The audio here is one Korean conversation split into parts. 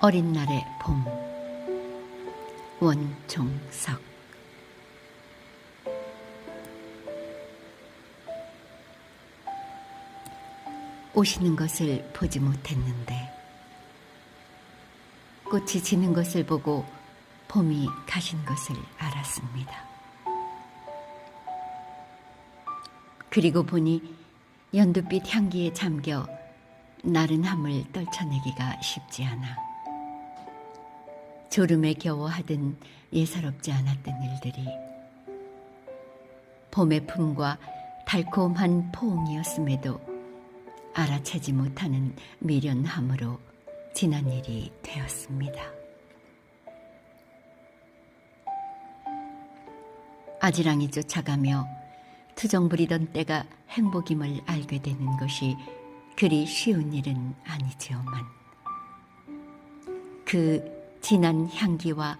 어린 날의 봄 원종석 오시는 것을 보지 못했는데 꽃이 지는 것을 보고 봄이 가신 것을 알았습니다. 그리고 보니 연두빛 향기에 잠겨 나른함을 떨쳐내기가 쉽지 않아 졸음에 겨워하던 예사롭지 않았던 일들이 봄의 품과 달콤한 포옹이었음에도 알아채지 못하는 미련함으로 지난 일이 되었습니다. 아지랑이 쫓아가며 투정 부리던 때가 행복임을 알게 되는 것이 그리 쉬운 일은 아니지요만 그 진한 향기와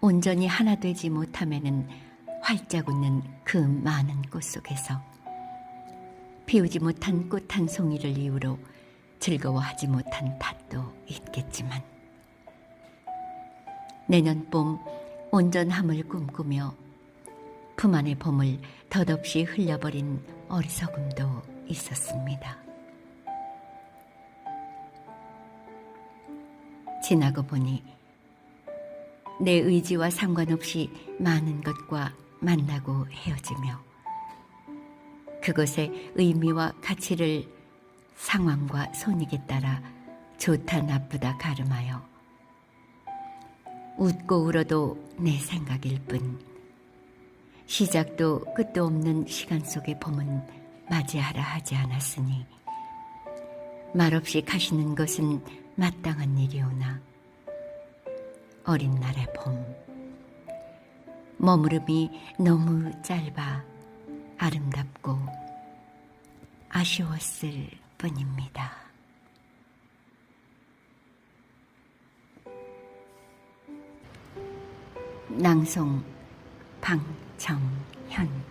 온전히 하나 되지 못함에는 활짝 웃는 그 많은 꽃 속에서 피우지 못한 꽃 한 송이를 이유로 즐거워하지 못한 탓도 있겠지만 내년 봄 온전함을 꿈꾸며 품 안의 봄을 덧없이 흘려버린 어리석음도 있었습니다. 지나고 보니 내 의지와 상관없이 많은 것과 만나고 헤어지며 그것의 의미와 가치를 상황과 손익에 따라 좋다 나쁘다 가름하여 웃고 울어도 내 생각일 뿐. 시작도 끝도 없는 시간 속의 봄은 맞이하라 하지 않았으니 말없이 가시는 것은 마땅한 일이오나. 어린 날의 봄. 머무름이 너무 짧아 아름답고 아쉬웠을 뿐입니다. 낭송 방정현